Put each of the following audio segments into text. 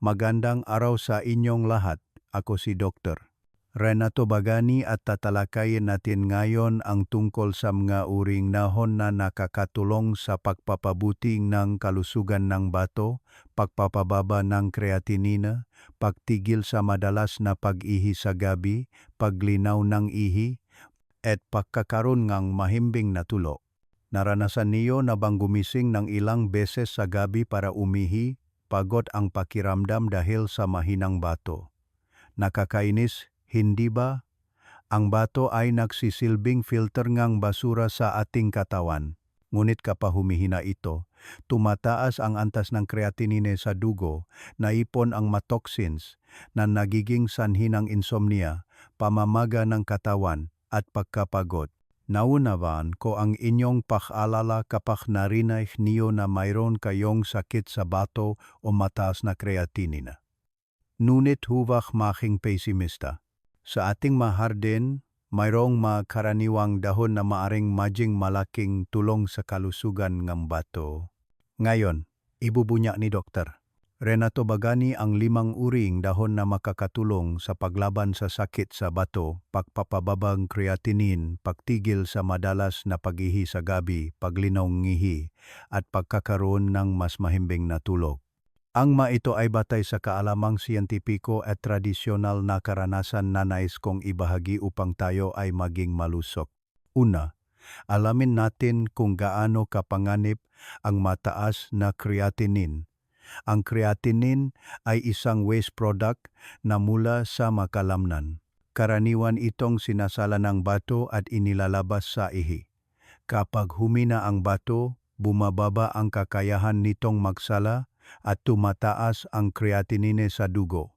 Magandang araw sa inyong lahat. Ako si Dr. Renato Bagani at tatalakayin natin ngayon ang tungkol sa mga uring nahon na nakakatulong sa pagpapabuti ng kalusugan ng bato, pagpapababa ng kreatinina, pagtigil sa madalas na pag-ihi sa gabi, paglinaw ng ihi, at pagkakaroon ng mahimbing na tulo. Naranasan niyo na bang gumising ng ilang beses sa gabi para umihi, pagod ang pakiramdam dahil sa mahinang bato. Nakakainis, hindi ba? Ang bato ay nagsisilbing filter ngang basura sa ating katawan. Ngunit kapag humihina ito, tumataas ang antas ng creatinine sa dugo, naipon ang matoxins na nagiging sanhi ng insomnia, pamamaga ng katawan at pagkapagod. Naunawaan ko ang inyong pakalala kapag narinig niyo na mayroon kayong sakit sa bato o mataas na kreatinina. Ngunit huwag making pesimista. Sa ating mahardin, mayroong mga karaniwang dahon na maaring maging malaking tulong sa kalusugan ng bato. Ngayon, ibubunya ni Doktor. Renato Bagani ang limang uring dahon na makakatulong sa paglaban sa sakit sa bato, pagpapababang creatinine, pagtigil sa madalas na pag-ihi sa gabi, paglinaw ngihi, at pagkakaroon ng mas mahimbing na tulog. Ang ma ito ay batay sa kaalamang siyentipiko at tradisyonal na karanasan na nais kong ibahagi upang tayo ay maging malusok. Una, alamin natin kung gaano kapanganib ang mataas na creatinine ang creatinine ay isang waste product na mula sa makalamnan. Karaniwan itong sinasala ng bato at inilalabas sa ihi. Kapag humina ang bato, bumababa ang kakayahan nitong magsala at tumataas ang creatinine sa dugo.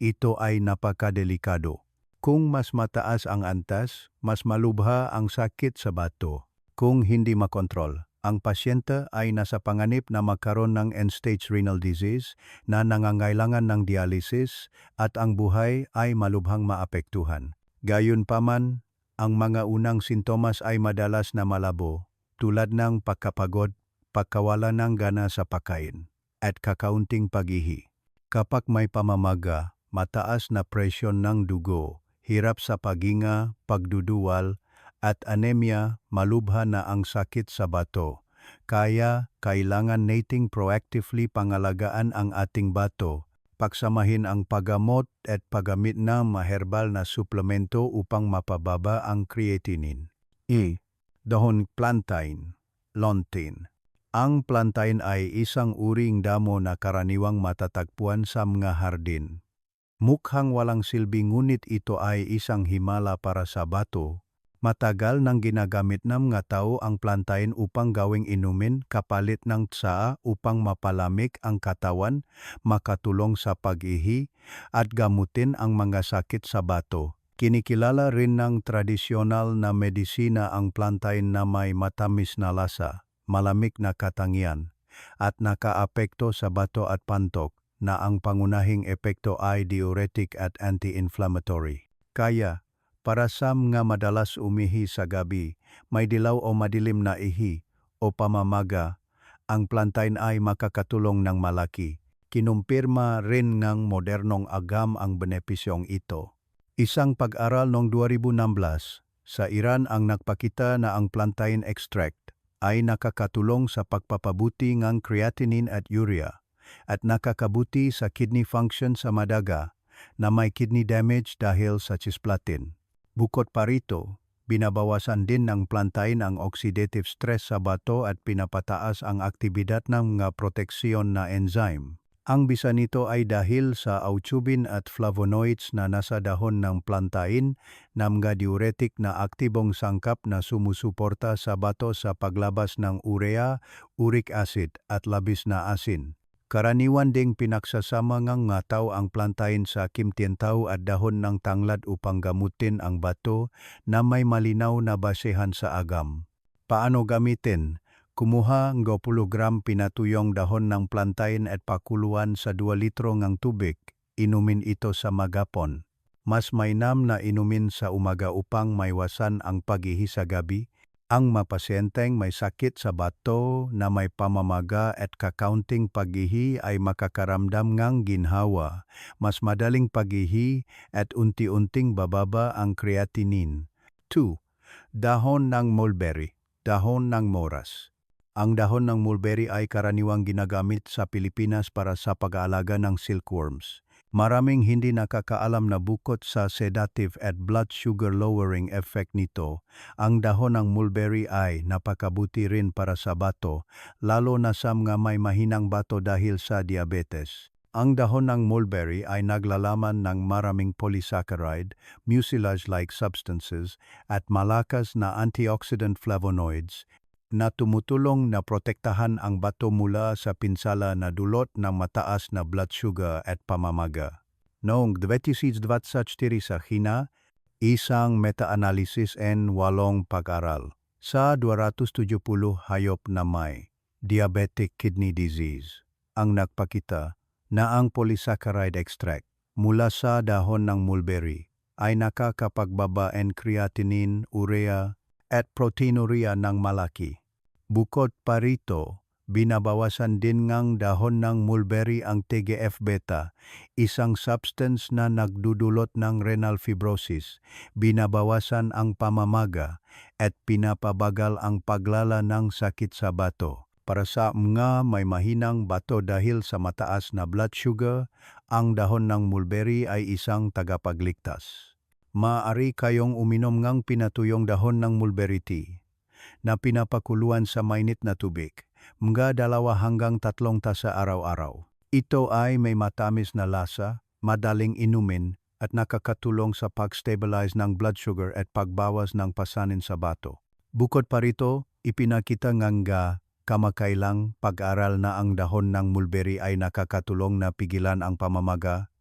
Ito ay napakadelikado. Kung mas mataas ang antas, mas malubha ang sakit sa bato. Kung hindi makontrol, ang pasyente ay nasa panganib na magkaroon ng end-stage renal disease na nangangailangan ng dialysis at ang buhay ay malubhang maapektuhan. Gayunpaman, ang mga unang sintomas ay madalas na malabo tulad ng pagkapagod, pagkawala ng gana sa pagkain, at kakaunting paghihi. Kapag may pamamaga, mataas na presyon ng dugo, hirap sa paginga, pagduduwal, at anemia, malubha na ang sakit sa bato. Kaya kailangan nating proactively pangalagaan ang ating bato, pagsamahin ang paggamot at paggamit ng maherbal na suplemento upang mapababa ang creatinine. E. Dahon plantain, lontin. Ang plantain ay isang uring damo na karaniwang matatagpuan sa mga hardin. Mukhang walang silbi ngunit ito ay isang himala para sa bato Matagal nang ginagamit ng mga tao ang plantain upang gawing inumin kapalit ng tsaa upang mapalamig ang katawan, makatulong sa pag-ihi, at gamutin ang mga sakit sa bato. Kinikilala rin ng tradisyonal na medisina ang plantain na may matamis na lasa, malamig na katangian, at nakaapekto sa bato at pantok na ang pangunahing epekto ay diuretic at anti-inflammatory. Kaya, para sa mga madalas umihi sa gabi, may dilaw o madilim na ihi o pamamaga, ang plantain ay makakatulong ng malaki. Kinumpirma rin ng modernong agam ang benepisyong ito. Isang pag-aral noong 2016 sa Iran ang nagpakita na ang plantain extract ay nakakatulong sa pagpapabuti ng creatinine at urea at nakakabuti sa kidney function sa madaga na may kidney damage dahil sa cisplatin. Bukod pa rito, binabawasan din ng plantain ang oxidative stress sa bato at pinapataas ang aktibidad ng mga proteksyon na enzyme. Ang bisa nito ay dahil sa autubin at flavonoids na nasa dahon ng plantain na mga diuretic na aktibong sangkap na sumusuporta sa bato sa paglabas ng urea, uric acid at labis na asin. Karaniwan ding pinaksasama ng ngataw ang plantain sa kimtientaw at dahon ng tanglad upang gamutin ang bato na may malinaw na basehan sa agam. Paano gamitin? Kumuha ng 20 gram pinatuyong dahon ng plantain at pakuluan sa 2 litro ng tubig. Inumin ito sa magapon. Mas mainam na inumin sa umaga upang maiwasan ang paghihi sa gabi Ang mapasyenteng may sakit sa bato na may pamamaga at kakaunting pagihi ay makakaramdam ngang ginhawa, mas madaling pagihi at unti-unting bababa ang creatinine. 2. Dahon ng mulberry, dahon ng moras. Ang dahon ng mulberry ay karaniwang ginagamit sa Pilipinas para sa pag-aalaga ng silkworms. Maraming hindi nakakaalam na bukod sa sedative at blood sugar lowering effect nito, ang dahon ng mulberry ay napakabuti rin para sa bato, lalo na sa mga may mahinang bato dahil sa diabetes. Ang dahon ng mulberry ay naglalaman ng maraming polysaccharide, mucilage-like substances, at malakas na antioxidant flavonoids na tumutulong na protektahan ang bato mula sa pinsala na dulot ng mataas na blood sugar at pamamaga. Noong 2024 sa China, isang meta-analysis en walong pag-aral sa 270 hayop na may diabetic kidney disease ang nagpakita na ang polysaccharide extract mula sa dahon ng mulberry ay nakakapagbaba en creatinine, urea at proteinuria ng malaki. Bukod pa rito, binabawasan din ngang dahon ng mulberry ang TGF-beta, isang substance na nagdudulot ng renal fibrosis, binabawasan ang pamamaga, at pinapabagal ang paglala ng sakit sa bato. Para sa mga may mahinang bato dahil sa mataas na blood sugar, ang dahon ng mulberry ay isang tagapagligtas. Maaari kayong uminom ngang pinatuyong dahon ng mulberry tea na pinapakuluan sa mainit na tubig, mga dalawa hanggang tatlong tasa araw-araw. Ito ay may matamis na lasa, madaling inumin, at nakakatulong sa pag-stabilize ng blood sugar at pagbawas ng pasanin sa bato. Bukod pa rito, ipinakita nga kamakailang pag-aral na ang dahon ng mulberry ay nakakatulong na pigilan ang pamamaga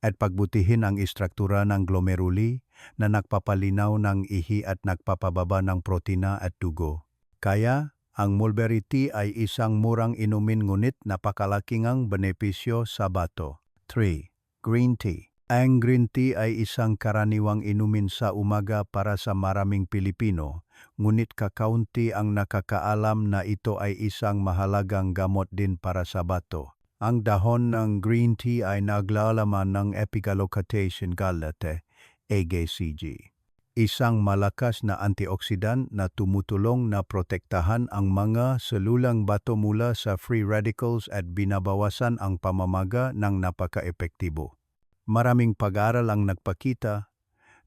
at pagbutihin ang istruktura ng glomeruli na nagpapalinaw ng ihi at nagpapababa ng protina at dugo. Kaya, ang mulberry tea ay isang murang inumin ngunit napakalaking ang benepisyo sa bato. 3. Green tea. Ang green tea ay isang karaniwang inumin sa umaga para sa maraming Pilipino, ngunit kakaunti ang nakakaalam na ito ay isang mahalagang gamot din para sa bato. Ang dahon ng green tea ay naglalaman ng epigalocation gallate, AGCG. Isang malakas na antioxidant na tumutulong na protektahan ang mga selulang bato mula sa free radicals at binabawasan ang pamamaga ng napaka-epektibo. Maraming pag-aaral ang nagpakita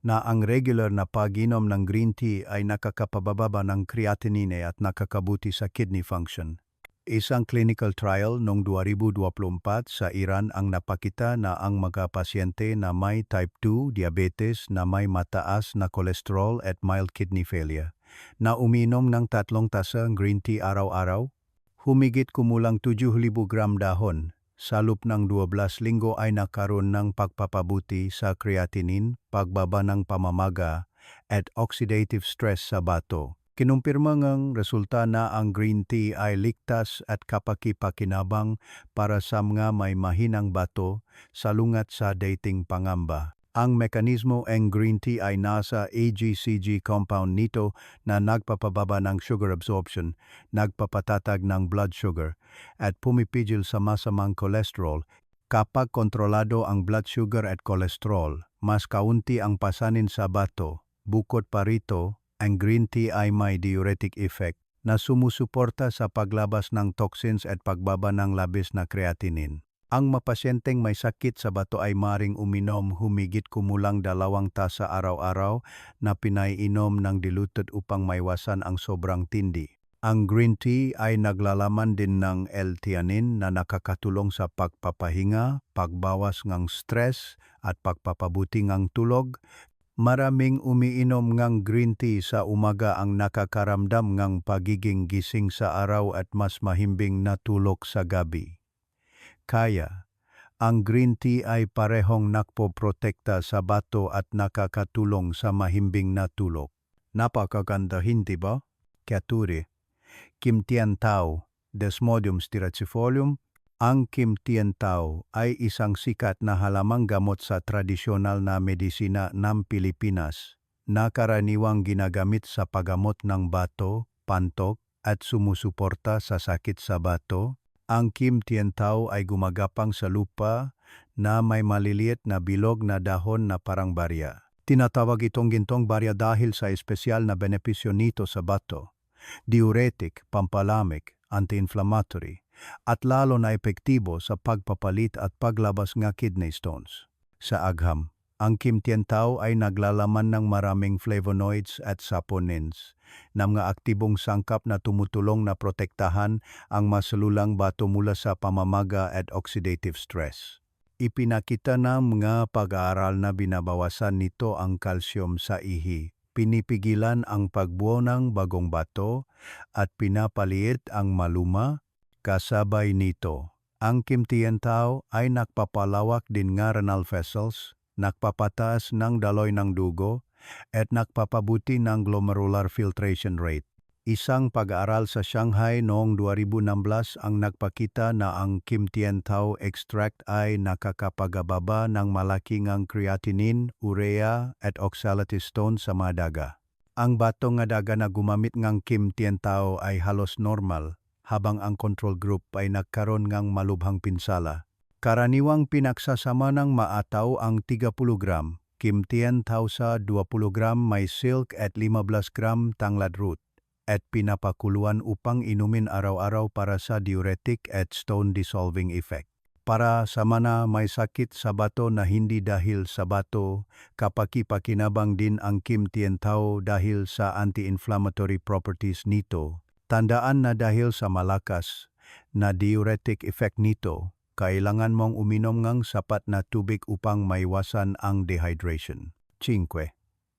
na ang regular na pag-inom ng green tea ay nakakapababa ng creatinine at nakakabuti sa kidney function. Isang clinical trial noong 2024 sa Iran ang napakita na ang mga pasyente na may type 2 diabetes na may mataas na kolesterol at mild kidney failure. Na uminom ng tatlong tasa green tea araw-araw, humigit kumulang 7,000 gram dahon. Sa loob ng 12 linggo ay nakaroon ng pagpapabuti sa creatinine, pagbaba ng pamamaga, at oxidative stress sa bato Kinumpirma ngang resulta na ang green tea ay ligtas at kapaki-pakinabang para sa mga may mahinang bato, salungat sa dating pangamba. Ang mekanismo ng green tea ay nasa AGCG compound nito na nagpapababa ng sugar absorption, nagpapatatag ng blood sugar, at pumipigil sa masamang cholesterol. Kapag kontrolado ang blood sugar at cholesterol, mas kaunti ang pasanin sa bato. Bukod pa rito, ang green tea ay may diuretic effect na sumusuporta sa paglabas ng toxins at pagbaba ng labis na creatinine. Ang mapasyenteng may sakit sa bato ay maring uminom humigit kumulang dalawang tasa araw-araw na pinaiinom ng diluted upang maiwasan ang sobrang tindi. Ang green tea ay naglalaman din ng L-theanine na nakakatulong sa pagpapahinga, pagbawas ng stress at pagpapabuti ng tulog Maraming umiinom ngang green tea sa umaga ang nakakaramdam ngang pagiging gising sa araw at mas mahimbing na tulog sa gabi. Kaya, ang green tea ay parehong nakpoprotekta sa bato at nakakatulong sa mahimbing na tulog. Napakaganda hindi ba? Katuri, Kim Tian Tao, Desmodium styracifolium, ang Kim Tien Tao ay isang sikat na halamang gamot sa tradisyonal na medisina ng Pilipinas. na karaniwang ginagamit sa paggamot ng bato, pantok, at sumusuporta sa sakit sa bato. Ang Kim Tientao ay gumagapang sa lupa na may maliliit na bilog na dahon na parang barya. Tinatawag itong gintong barya dahil sa espesyal na benepisyo nito sa bato. Diuretic, pampalamig, anti-inflammatory, at lalo na epektibo sa pagpapalit at paglabas ng kidney stones. Sa agham, ang Kim Tientao ay naglalaman ng maraming flavonoids at saponins na mga aktibong sangkap na tumutulong na protektahan ang masalulang bato mula sa pamamaga at oxidative stress. Ipinakita na mga pag-aaral na binabawasan nito ang calcium sa ihi, pinipigilan ang pagbuo ng bagong bato at pinapaliit ang maluma kasabay nito. Ang Kim Tientao ay nakpapalawak din nga renal vessels nagpapataas ng daloy ng dugo at nagpapabuti ng glomerular filtration rate. Isang pag-aaral sa Shanghai noong 2016 ang nagpakita na ang Kim Tientao extract ay nakakapagababa ng malaking ang creatinine, urea at oxalate-stone sa mga daga. Ang bato nga daga na gumamit ng Kim Tientao ay halos normal, habang ang control group ay nagkaroon ng malubhang pinsala. Karaniwang pinagsasama ng maataw ang 30 gram, kimtian tau sa 20 gram may silk at 15 gram tanglad root, at pinapakuluan upang inumin araw-araw para sa diuretic at stone dissolving effect. Para sa mana may sakit sa bato na hindi dahil sa bato, kapakipakinabang din ang Kim Tien Tao dahil sa anti-inflammatory properties nito. Tandaan na dahil sa malakas na diuretic effect nito, kailangan mong uminom ng sapat na tubig upang maiwasan ang dehydration. 5.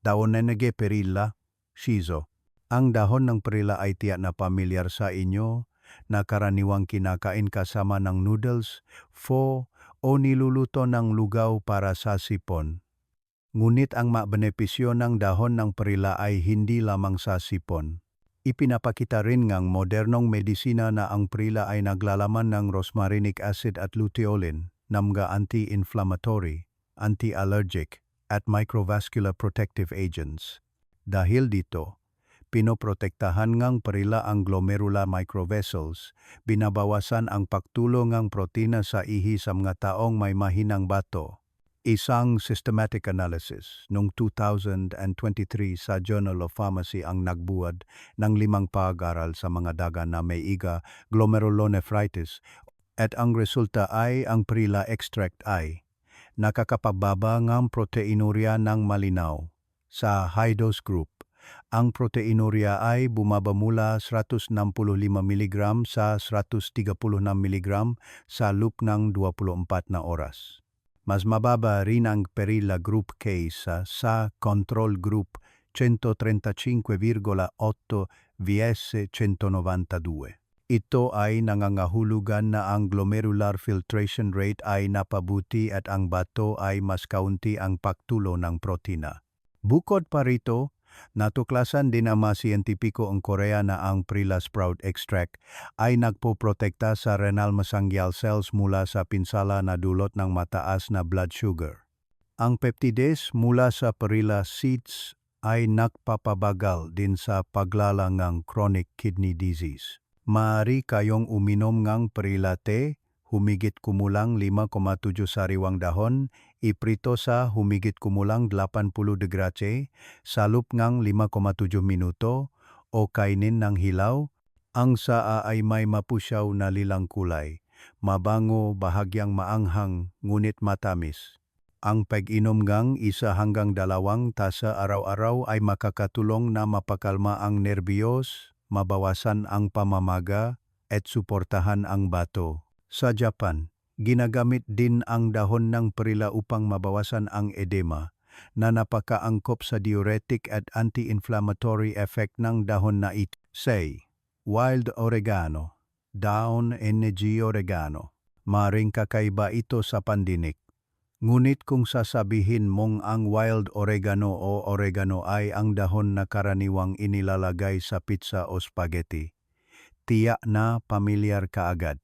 Daon na nage perilla, shizo. Ang dahon ng perilla ay tiyak na pamilyar sa inyo na karaniwang kinakain kasama ng noodles, pho, o niluluto ng lugaw para sa sipon. Ngunit ang mabenepisyo ng dahon ng perilla ay hindi lamang sa sipon. Ipinapakita rin ngang modernong medisina na ang prila ay naglalaman ng rosmarinic acid at luteolin na mga anti-inflammatory, anti-allergic at microvascular protective agents. Dahil dito, pinoprotektahan ngang perila ang glomerular microvessels, binabawasan ang pagtulo ng protina sa ihi sa mga taong may mahinang bato, Isang systematic analysis noong 2023 sa Journal of Pharmacy ang nagbuwad ng limang pag-aral sa mga daga na may iga glomerulonephritis at ang resulta ay ang Prila extract ay nakakapababa ng proteinuria ng malinaw. Sa high dose group, ang proteinuria ay bumaba mula 165 mg sa 136 mg sa loop ng 24 na oras mas mababa rin ang perila group case sa control group 135,8 vs 192. Ito ay nangangahulugan na ang glomerular filtration rate ay napabuti at ang bato ay mas kaunti ang pagtulo ng protina. Bukod pa rito, Natuklasan din ang mga siyentipiko ang Korea na ang Prila Sprout Extract ay nagpoprotekta sa renal mesangial cells mula sa pinsala na dulot ng mataas na blood sugar. Ang peptides mula sa Prila seeds ay nagpapabagal din sa paglalangang chronic kidney disease. Maari kayong uminom ng Prila tea humigit kumulang 5,7 sariwang dahon, iprito sa humigit kumulang 80 degrase, salup ngang 5,7 minuto, o kainin ng hilaw, ang saa ay may mapusyaw na lilang kulay, mabango bahagyang maanghang ngunit matamis. Ang pag-inom ngang isa hanggang dalawang tasa araw-araw ay makakatulong na mapakalma ang nerbiyos, mabawasan ang pamamaga, at suportahan ang bato. Sa Japan, ginagamit din ang dahon ng perila upang mabawasan ang edema na napakaangkop sa diuretic at anti-inflammatory effect ng dahon na ito. Say, wild oregano, down energy oregano. Maring kakaiba ito sa pandinik. Ngunit kung sasabihin mong ang wild oregano o oregano ay ang dahon na karaniwang inilalagay sa pizza o spaghetti, tiyak na pamilyar ka agad.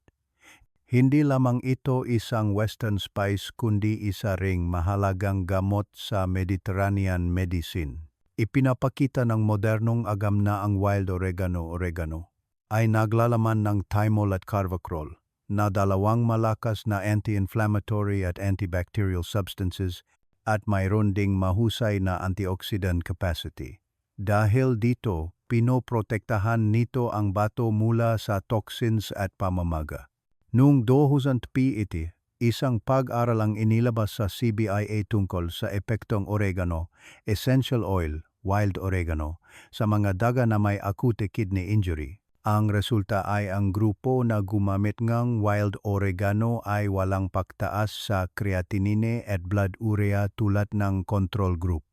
Hindi lamang ito isang western spice kundi isa ring mahalagang gamot sa Mediterranean medicine. ipinapakita ng modernong agam na ang wild oregano oregano ay naglalaman ng thymol at carvacrol na dalawang malakas na anti-inflammatory at antibacterial substances at mayroon ding mahusay na antioxidant capacity. Dahil dito, pinoprotektahan nito ang bato mula sa toxins at pamamaga. Noong 2000 iti, isang pag-aral ang inilabas sa CBIA tungkol sa epektong oregano, essential oil, wild oregano, sa mga daga na may acute kidney injury. Ang resulta ay ang grupo na gumamit ng wild oregano ay walang pagtaas sa creatinine at blood urea tulad ng control group.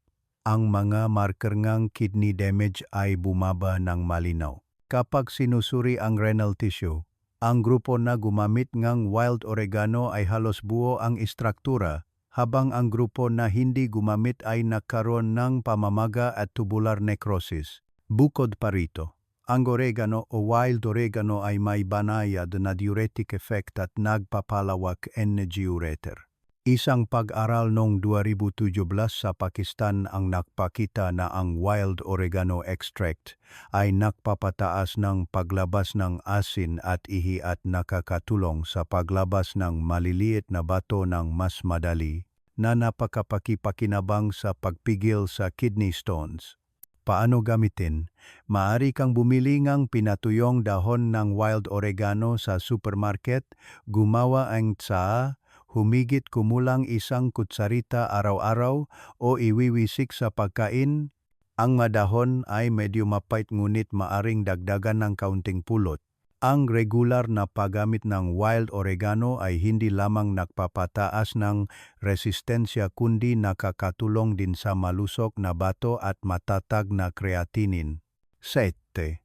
Ang mga marker ng kidney damage ay bumaba ng malinaw. Kapag sinusuri ang renal tissue, ang grupo na gumamit ng wild oregano ay halos buo ang istruktura habang ang grupo na hindi gumamit ay nagkaroon ng pamamaga at tubular necrosis. Bukod pa rito, ang oregano o wild oregano ay may banayad na diuretic effect at nagpapalawak energy ureter. Isang pag-aral noong 2017 sa Pakistan ang nakpakita na ang wild oregano extract ay nakpapataas ng paglabas ng asin at ihi at nakakatulong sa paglabas ng maliliit na bato ng mas madali na napakapakipakinabang sa pagpigil sa kidney stones. Paano gamitin? Maari kang bumili ng pinatuyong dahon ng wild oregano sa supermarket, gumawa ang tsaa, humigit kumulang isang kutsarita araw-araw o iwiwisik sa pagkain, ang madahon ay medyo mapait ngunit maaring dagdagan ng kaunting pulot. Ang regular na paggamit ng wild oregano ay hindi lamang nagpapataas ng resistensya kundi nakakatulong din sa malusok na bato at matatag na creatinine. 7.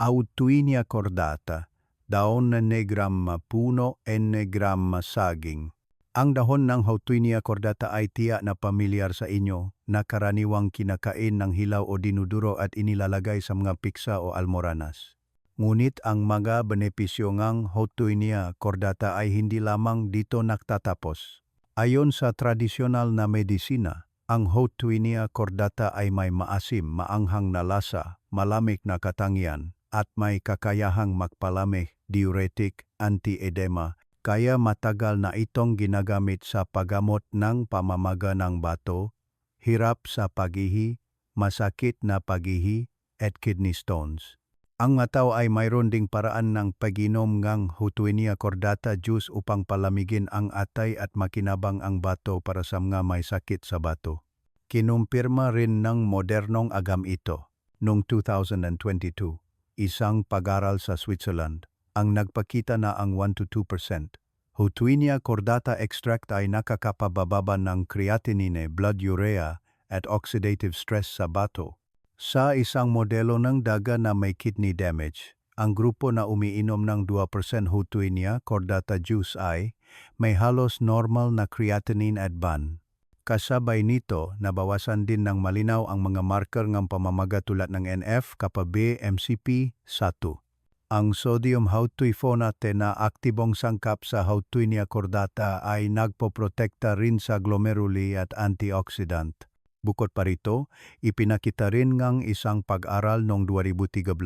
Autuinia cordata, daon negram puno en negram saging. Ang dahon ng Houtuinia cordata ay tiya na pamilyar sa inyo na karaniwang kinakain ng hilaw o dinuduro at inilalagay sa mga piksa o almoranas. Ngunit ang mga benepisyo ng Houtuinia cordata ay hindi lamang dito naktatapos. Ayon sa tradisyonal na medisina, ang Houtuinia cordata ay may maasim, maanghang na lasa, malamig na katangian, at may kakayahang magpalamig, diuretic, anti-edema, kaya matagal na itong ginagamit sa paggamot ng pamamaga ng bato, hirap sa pagihi, masakit na pagihi, at kidney stones. Ang mataw ay mayroon ding paraan ng paginom ng Hutuinia cordata juice upang palamigin ang atay at makinabang ang bato para sa mga may sakit sa bato. Kinumpirma rin ng modernong agam ito noong 2022, isang pag-aral sa Switzerland ang nagpakita na ang 1-2%. Hutuinia cordata extract ay nakakapababa ng creatinine, blood urea, at oxidative stress sa bato. Sa isang modelo ng daga na may kidney damage, ang grupo na umiinom ng 2% Hutuinia cordata juice ay may halos normal na creatinine at ban. Kasabay nito, nabawasan din ng malinaw ang mga marker ng pamamaga tulad ng NF, KPB, MCP, SATU. Ang sodium hautuifonate na aktibong sangkap sa Houtuinia cordata ay nagpoprotekta rin sa glomeruli at antioxidant. Bukod pa rito, ipinakita rin ngang isang pag-aral noong 2013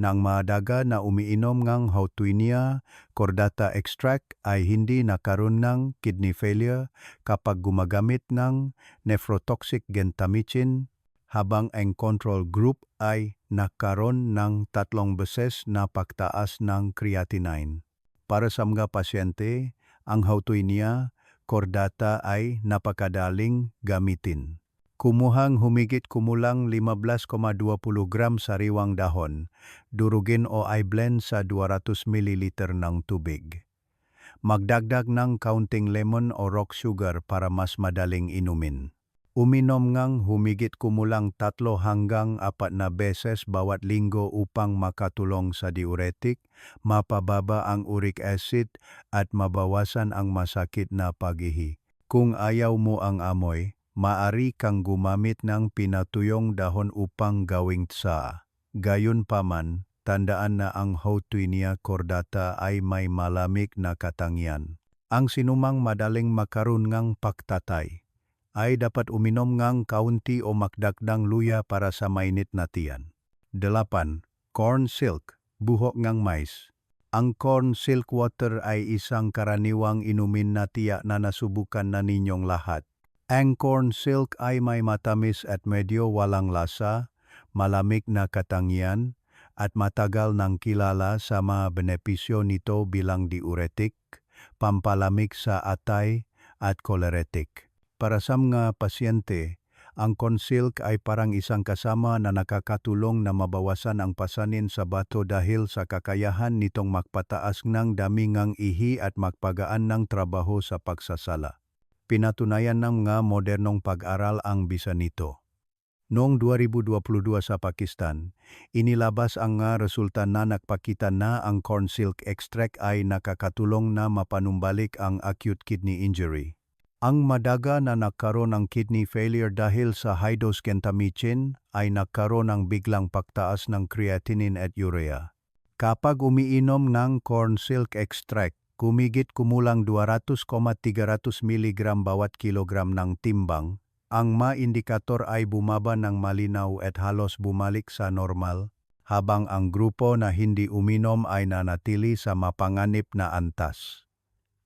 na ang madaga na umiinom ng Houtuinia cordata extract ay hindi nakaroon ng kidney failure kapag gumagamit ng nephrotoxic gentamicin habang ang control group ay nakaroon ng tatlong beses na pagtaas ng creatinine. Para sa mga pasyente, ang Houtuinia cordata ay napakadaling gamitin. Kumuhang humigit kumulang 15,20 gram sariwang dahon, durugin o i-blend sa 200 ml ng tubig. Magdagdag ng kaunting lemon o rock sugar para mas madaling inumin. Uminom ngang humigit kumulang tatlo hanggang apat na beses bawat linggo upang makatulong sa diuretic, mapababa ang uric acid at mabawasan ang masakit na pagihi. Kung ayaw mo ang amoy, maari kang gumamit ng pinatuyong dahon upang gawing tsa. Gayunpaman, tandaan na ang Houtuinia cordata ay may malamig na katangian. Ang sinumang madaling makaroon ngang pagtatay ay dapat uminom ngang kaunti o makdakdang luya para sa mainit na tiyan. Delapan, corn silk, buhok ngang mais. Ang corn silk water ay isang karaniwang inumin na tiyak na nasubukan na ninyong lahat. Ang corn silk ay may matamis at medyo walang lasa, malamig na katangian, at matagal nang kilala sa mga benepisyo nito bilang diuretic, pampalamig sa atay, at koleretik. Para sa mga pasyente, ang Consilk ay parang isang kasama na nakakatulong na mabawasan ang pasanin sa bato dahil sa kakayahan nitong magpataas ng dami ngang ihi at magpagaan ng trabaho sa pagsasala. Pinatunayan ng mga modernong pag-aral ang bisa nito. Noong 2022 sa Pakistan, inilabas ang nga resulta na nagpakita na ang corn silk extract ay nakakatulong na mapanumbalik ang acute kidney injury. Ang madaga na nagkaroon ng kidney failure dahil sa high-dose gentamicin ay nagkaroon ng biglang pagtaas ng creatinine at urea. Kapag umiinom ng corn silk extract, kumigit kumulang 200,300 mg bawat kilogram ng timbang, ang ma-indikator ay bumaba ng malinaw at halos bumalik sa normal, habang ang grupo na hindi uminom ay nanatili sa mapanganib na antas.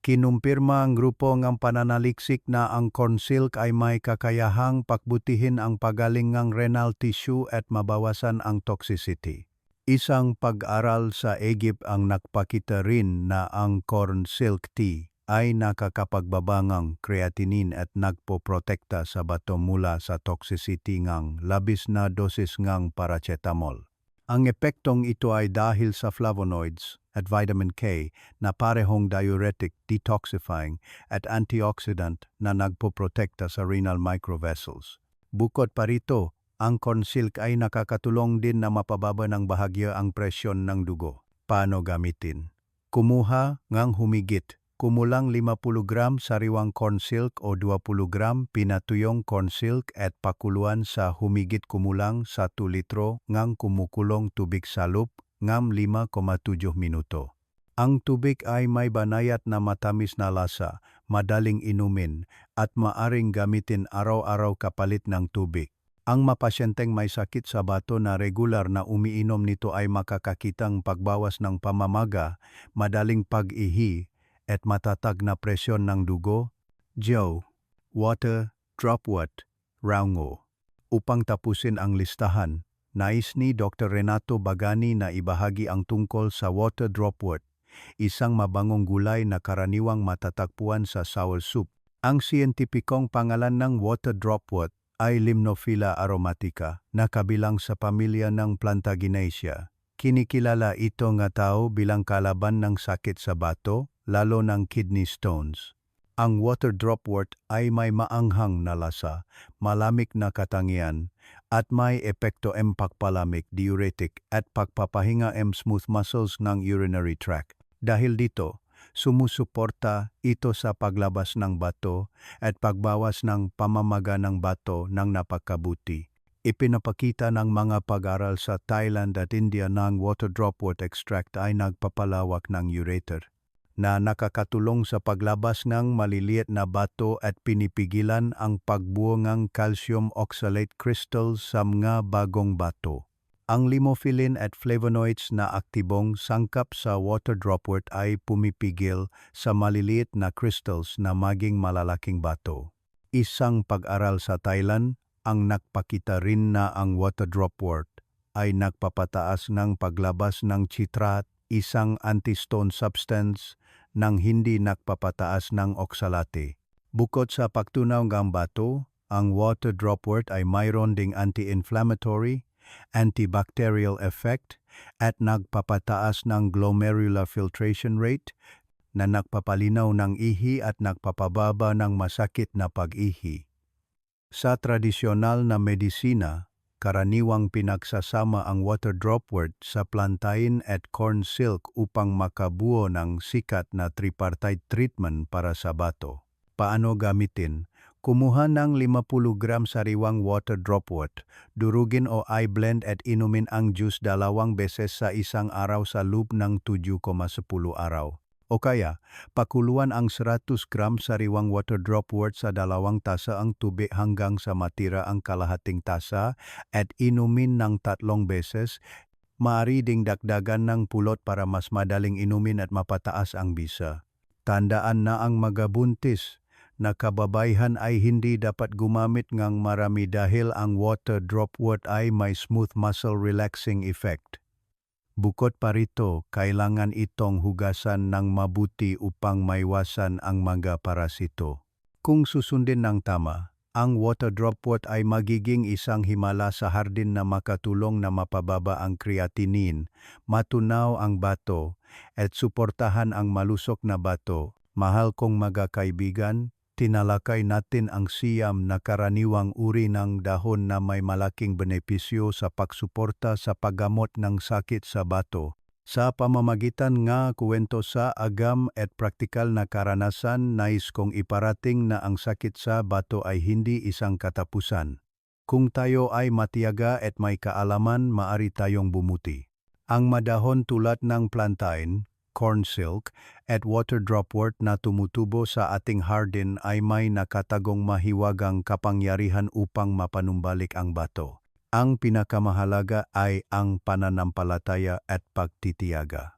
Kinumpirma ang grupo ng pananaliksik na ang corn silk ay may kakayahang pakbutihin ang pagaling ng renal tissue at mabawasan ang toxicity. Isang pag-aral sa Egypt ang nakpakita rin na ang corn silk tea ay nakakapagbabangang creatinine at nagpoprotekta sa bato mula sa toxicity ng labis na dosis ng paracetamol. Ang epektong ito ay dahil sa flavonoids, at vitamin K na parehong diuretic, detoxifying at antioxidant na nagpoprotekta sa renal microvessels. Bukod pa rito, ang corn silk ay nakakatulong din na mapababa ng bahagya ang presyon ng dugo. Paano gamitin? Kumuha ngang humigit kumulang 50 gram sariwang corn silk o 20 gram pinatuyong corn silk at pakuluan sa humigit kumulang 1 litro ngang kumukulong tubig salup ngam 5,7 minuto. Ang tubig ay may banayat na matamis na lasa, madaling inumin, at maaring gamitin araw-araw kapalit ng tubig. Ang mapasyenteng may sakit sa bato na regular na umiinom nito ay makakakitang pagbawas ng pamamaga, madaling pag-ihi, at matatag na presyon ng dugo, Joe, water, dropwort, raungo. Upang tapusin ang listahan, Nais ni Dr. Renato Bagani na ibahagi ang tungkol sa water dropwort, isang mabangong gulay na karaniwang matatagpuan sa sour soup. Ang siyentipikong pangalan ng water dropwort ay Limnophila aromatica na kabilang sa pamilya ng Plantaginacea. Kinikilala ito nga tao bilang kalaban ng sakit sa bato, lalo ng kidney stones. Ang water dropwort ay may maanghang na lasa, malamig na katangian, at may epekto m pagpalamig, diuretic at pagpapahinga m smooth muscles ng urinary tract. Dahil dito, sumusuporta ito sa paglabas ng bato at pagbawas ng pamamaga ng bato ng napakabuti. Ipinapakita ng mga pag-aral sa Thailand at India ng water dropwort extract ay nagpapalawak ng ureter na nakakatulong sa paglabas ng maliliit na bato at pinipigilan ang pagbuo ng calcium oxalate crystals sa mga bagong bato. Ang limofilin at flavonoids na aktibong sangkap sa water dropwort ay pumipigil sa maliliit na crystals na maging malalaking bato. Isang pag-aral sa Thailand ang nakpakita rin na ang water dropwort ay nagpapataas ng paglabas ng chitrat, isang antistone substance nang hindi nagpapataas ng oksalate. Bukod sa pagtunaw ng bato, ang water dropwort ay mayroon ding anti-inflammatory, antibacterial effect, at nagpapataas ng glomerular filtration rate na nagpapalinaw ng ihi at nagpapababa ng masakit na pag-ihi. Sa tradisyonal na medisina, karaniwang pinagsasama ang water dropwort sa plantain at corn silk upang makabuo ng sikat na tripartite treatment para sa bato. Paano gamitin? Kumuha ng 50 gram sariwang water dropwort, durugin o i-blend at inumin ang juice dalawang beses sa isang araw sa loop ng 7,10 araw. O kaya, pakuluan ang 100 gram sariwang water dropwort sa dalawang tasa ang tubig hanggang sa matira ang kalahating tasa at inumin ng tatlong beses. Maari ding dagdagan ng pulot para mas madaling inumin at mapataas ang bisa. Tandaan na ang magabuntis na kababayhan ay hindi dapat gumamit ng marami dahil ang water dropwort ay may smooth muscle relaxing effect. Bukod pa rito, kailangan itong hugasan ng mabuti upang maiwasan ang mga parasito. Kung susundin ng tama, ang water dropwort ay magiging isang himala sa hardin na makatulong na mapababa ang creatinine, matunaw ang bato, at suportahan ang malusok na bato. Mahal kong mga kaibigan, tinalakay natin ang siyam na karaniwang uri ng dahon na may malaking benepisyo sa pagsuporta sa paggamot ng sakit sa bato. Sa pamamagitan nga kuwento sa agam at praktikal na karanasan, nais kong iparating na ang sakit sa bato ay hindi isang katapusan. Kung tayo ay matiyaga at may kaalaman, maari tayong bumuti. Ang madahon tulad ng plantain, corn silk, at water dropwort na tumutubo sa ating hardin ay may nakatagong mahiwagang kapangyarihan upang mapanumbalik ang bato. Ang pinakamahalaga ay ang pananampalataya at pagtitiyaga.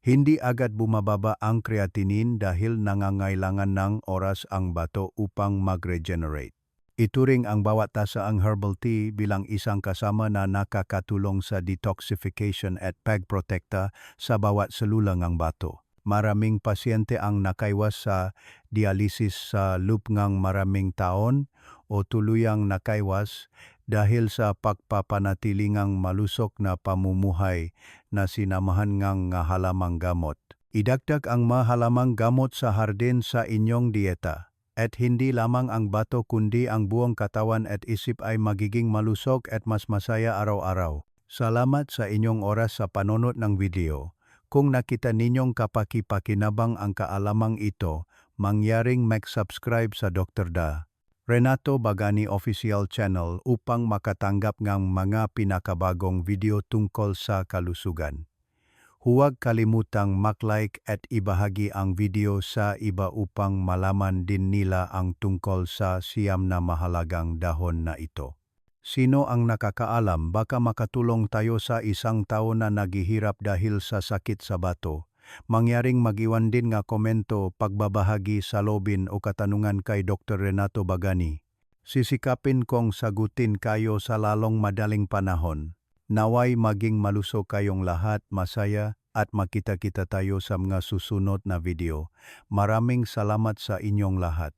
Hindi agad bumababa ang creatinine dahil nangangailangan ng oras ang bato upang mag-regenerate. Ituring ang bawat tasa ang herbal tea bilang isang kasama na nakakatulong sa detoxification at pagprotekta sa bawat selula ng bato. Maraming pasyente ang nakaiwas sa dialysis sa loop ng maraming taon o tuluyang nakaiwas dahil sa pagpapanatilingang malusok na pamumuhay na sinamahan ng halamang gamot. Idagdag ang mahalamang gamot sa hardin sa inyong dieta at hindi lamang ang bato kundi ang buong katawan at isip ay magiging malusog at mas masaya araw-araw. Salamat sa inyong oras sa panonood ng video. Kung nakita ninyong kapaki-pakinabang ang kaalamang ito, mangyaring mag-subscribe sa Dr. Da. Renato Bagani Official Channel upang makatanggap ng mga pinakabagong video tungkol sa kalusugan. Huwag kalimutang mag-like at ibahagi ang video sa iba upang malaman din nila ang tungkol sa siyam na mahalagang dahon na ito. Sino ang nakakaalam baka makatulong tayo sa isang tao na naghihirap dahil sa sakit sa bato. Mangyaring magiwan din nga komento pagbabahagi sa lobin o katanungan kay Dr. Renato Bagani. Sisikapin kong sagutin kayo sa lalong madaling panahon. Naway maging malusog kayong lahat, masaya at makita-kita tayo sa mga susunod na video. Maraming salamat sa inyong lahat.